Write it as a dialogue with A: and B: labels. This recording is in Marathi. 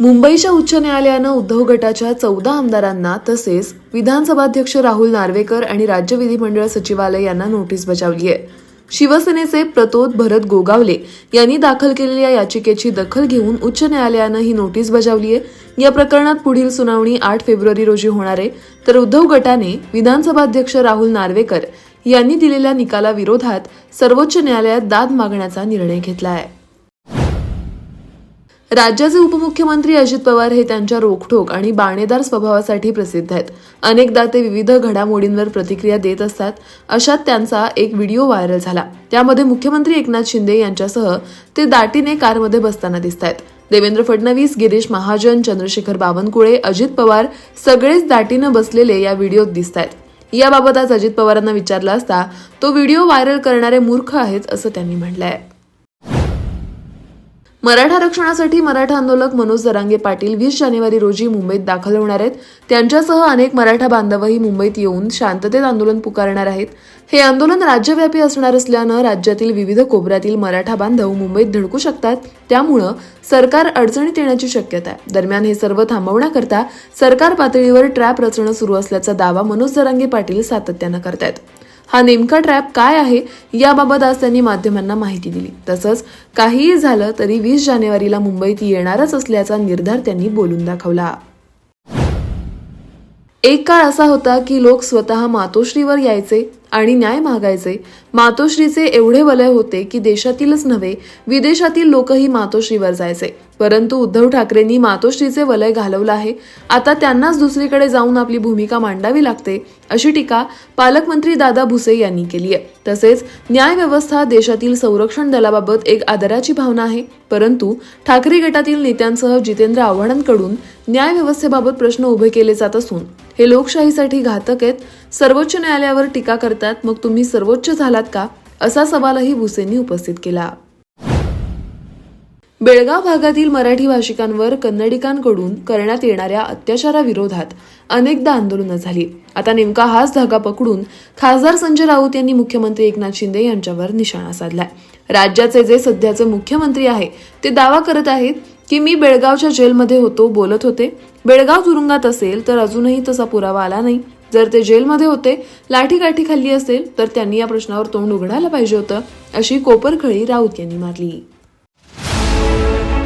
A: मुंबईच्या उच्च न्यायालयानं उद्धव गटाच्या चौदा आमदारांना तसेच विधानसभाध्यक्ष राहुल नार्वेकर आणि राज्य विधिमंडळ सचिवालय यांना नोटीस बजावली आहे. शिवसेनेचे प्रतोद भरत गोगावले यांनी दाखल केलेल्या याचिकेची दखल घेऊन उच्च न्यायालयानं ही नोटीस बजावली आहे. या प्रकरणात पुढील सुनावणी आठ फेब्रुवारी रोजी होणार आहे. तर उद्धव गटाने विधानसभाध्यक्ष राहुल नार्वेकर यांनी दिलेल्या निकालाविरोधात सर्वोच्च न्यायालयात दाद मागण्याचा निर्णय घेतला आहे. राज्याचे उपमुख्यमंत्री अजित पवार हे त्यांच्या रोखठोक आणि बाणेदार स्वभावासाठी प्रसिद्ध आहेत. अनेकदा ते विविध घडामोडींवर प्रतिक्रिया देत असतात अशात त्यांचा एक व्हिडिओ व्हायरल झाला. त्यामध्ये मुख्यमंत्री एकनाथ शिंदे यांच्यासह ते दाटीने कारमध्ये बसताना दिसत आहेत. देवेंद्र फडणवीस गिरीश महाजन चंद्रशेखर बावनकुळे अजित पवार सगळेच दाटीनं बसलेले या व्हिडिओत दिसत आहेत. याबाबत आज अजित पवारांना विचारलं असता तो व्हिडिओ व्हायरल करणारे मूर्ख आहेत असं त्यांनी म्हटलंय. मराठा आरक्षणासाठी मराठा आंदोलक मनोज दरांगे पाटील वीस जानेवारी रोजी मुंबईत दाखल होणार आहेत. त्यांच्यासह अनेक मराठा बांधवही मुंबईत येऊन शांततेत आंदोलन पुकारणार आहेत. हे आंदोलन राज्यव्यापी असणार असल्यानं राज्यातील विविध कोपऱ्यातील मराठा बांधव मुंबईत धडकू शकतात. त्यामुळं सरकार अडचणीत येण्याची शक्यता आहे. दरम्यान हे सर्व थांबवण्याकरता सरकार पातळीवर ट्रॅप रचणं सुरू असल्याचा दावा मनोज दरांगे पाटील सातत्यानं करतायत. हा नेमका ट्रॅप काय आहे याबाबत आज त्यांनी माध्यमांना माहिती दिली. तसंच काहीही झालं तरी वीस जानेवारीला मुंबईत येणारच असल्याचा निर्धार त्यांनी बोलून दाखवला. एक काळ असा होता की लोक स्वतः मातोश्रीवर यायचे आणि न्याय मागायचे. मातोश्रीचे एवढे वलय होते की देशातीलच नव्हे विदेशातील लोकही मातोश्रीवर जायचे. परंतु उद्धव ठाकरेंनी मातोश्रीचे वलय घालवलं आहे. आता त्यांनाच दुसरीकडे जाऊन आपली भूमिका मांडावी लागते अशी टीका पालकमंत्री दादा भुसे यांनी केली आहे. तसेच न्याय व्यवस्था देशातील संरक्षण दलाबाबत एक आदराची भावना आहे. परंतु ठाकरे गटातील नेत्यांसह जितेंद्र आव्हाडांकडून न्यायव्यवस्थेबाबत प्रश्न उभे केले जात असून हे लोकशाहीसाठी घातक आहेत. सर्वोच्च न्यायालयावर टीका करतात मग तुम्ही सर्वोच्च झालात का? असा सवालही भुसेंनी उपस्थित केला. बेळगाव भागातील मराठी भाषिकांवर कन्नडिकांकडून करण्यात येणाऱ्या अत्याचाराविरोधात अनेकदा आंदोलनं झाली. आता नेमका हाच धागा पकडून खासदार संजय राऊत यांनी मुख्यमंत्री एकनाथ शिंदे यांच्यावर निशाणा साधलाय. राज्याचे जे सध्याचे मुख्यमंत्री आहे ते दावा करत आहेत की मी बेळगावच्या जेलमध्ये होतो बोलत होते. बेळगाव तुरुंगात असेल तर अजूनही तसा पुरावा आला नाही. जर ते जेलमध्ये होते लाठीकाठी खाल्ली असेल तर त्यांनी या प्रश्नावर तोंड उघडायला पाहिजे होतं अशी कोपरखळी राऊत यांनी मारली. Thank you.